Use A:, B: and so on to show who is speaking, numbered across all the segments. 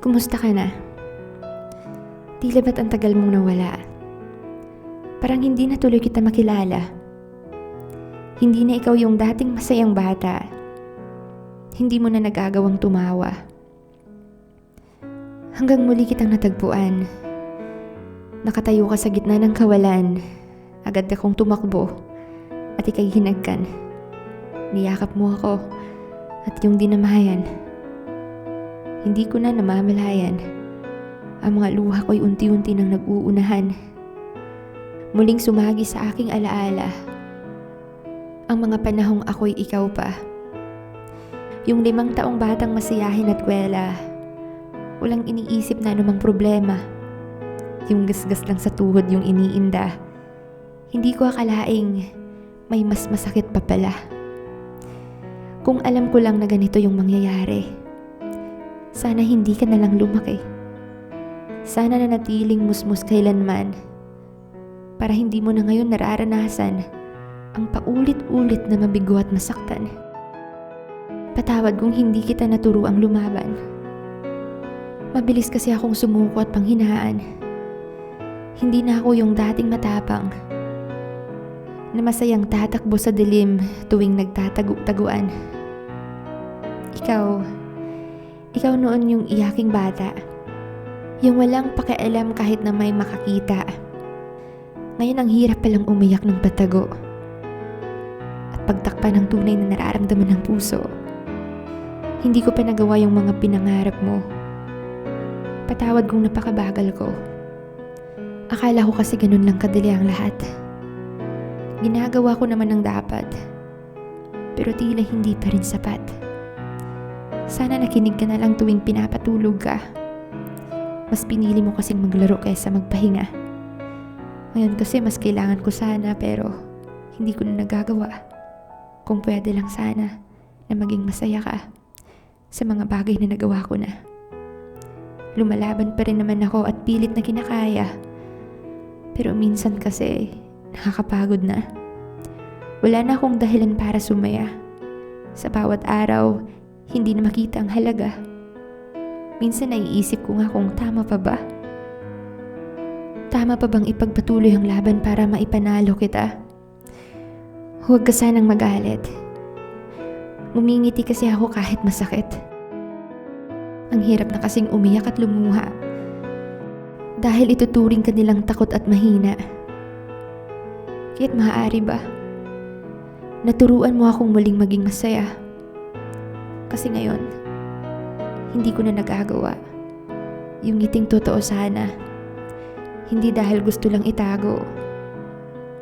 A: Kumusta ka na? Tila ba't ang tagal mong nawala? Parang hindi na tuloy kita makilala. Hindi na ikaw yung dating masayang bata. Hindi mo na nagagawang tumawa. Hanggang muli kitang natagpuan. Nakatayo ka sa gitna ng kawalan. Agad akong tumakbo. At ikay hinagkan. Niyakap mo ako. At yung dinamayan. Hindi ko na namamalayan. Ang mga luha ko'y unti-unti nang nag-uunahan. Muling sumagi sa aking alaala. Ang mga panahong ako'y ikaw pa. Yung limang taong batang masiyahin at kwela. Walang iniisip na anumang problema. Yung gasgas lang sa tuhod yung iniinda. Hindi ko akalaing may mas masakit pa pala. Kung alam ko lang na ganito yung mangyayari, sana hindi ka na lang lumaki. Sana na natiling musmus kailanman para hindi mo na ngayon nararanasan ang paulit-ulit na mabigo at masaktan. Patawad kung hindi kita naturuang lumaban. Mabilis kasi akong sumuko at panghinaan. Hindi na ako yung dating matapang na masayang tatakbo sa dilim tuwing nagtatagu-taguan. Ikaw, ikaw noon yung iyaking bata. Yung walang pakialam kahit na may makakita. Ngayon ang hirap palang umiyak ng patago. At pagtakpan ng tunay na nararamdaman ng puso. Hindi ko pa nagawa yung mga pinangarap mo. Patawad kung napakabagal ko. Akala ko kasi ganun lang kadali ang lahat. Ginagawa ko naman ang dapat. Pero tila hindi pa rin sapat. Sana nakinig ka na lang tuwing pinapatulog ka. Mas pinili mo kasing maglaro kaysa magpahinga. Ngayon kasi mas kailangan ko sana pero hindi ko na nagagawa. Kung pwede lang sana na maging masaya ka sa mga bagay na nagawa ko na. Lumalaban pa rin naman ako at pilit na kinakaya. Pero minsan kasi nakakapagod na. Wala na akong dahilan para sumaya. Sa bawat araw, hindi na makita ang halaga. Minsan naiisip ko nga kung tama pa ba. Tama pa bang ipagpatuloy ang laban para maipanalo kita? Huwag ka sanang magalit. Ngumingiti kasi ako kahit masakit. Ang hirap na kasing umiyak at lumuha. Dahil ituturing ka nilang takot at mahina. Kaya't maaari ba? Naturuan mo akong muling maging masaya. Kasi ngayon, hindi ko na nagagawa. Yung ngiting totoo sana. Hindi dahil gusto lang itago.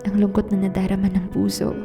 A: Ang lungkot na nadarama ng puso.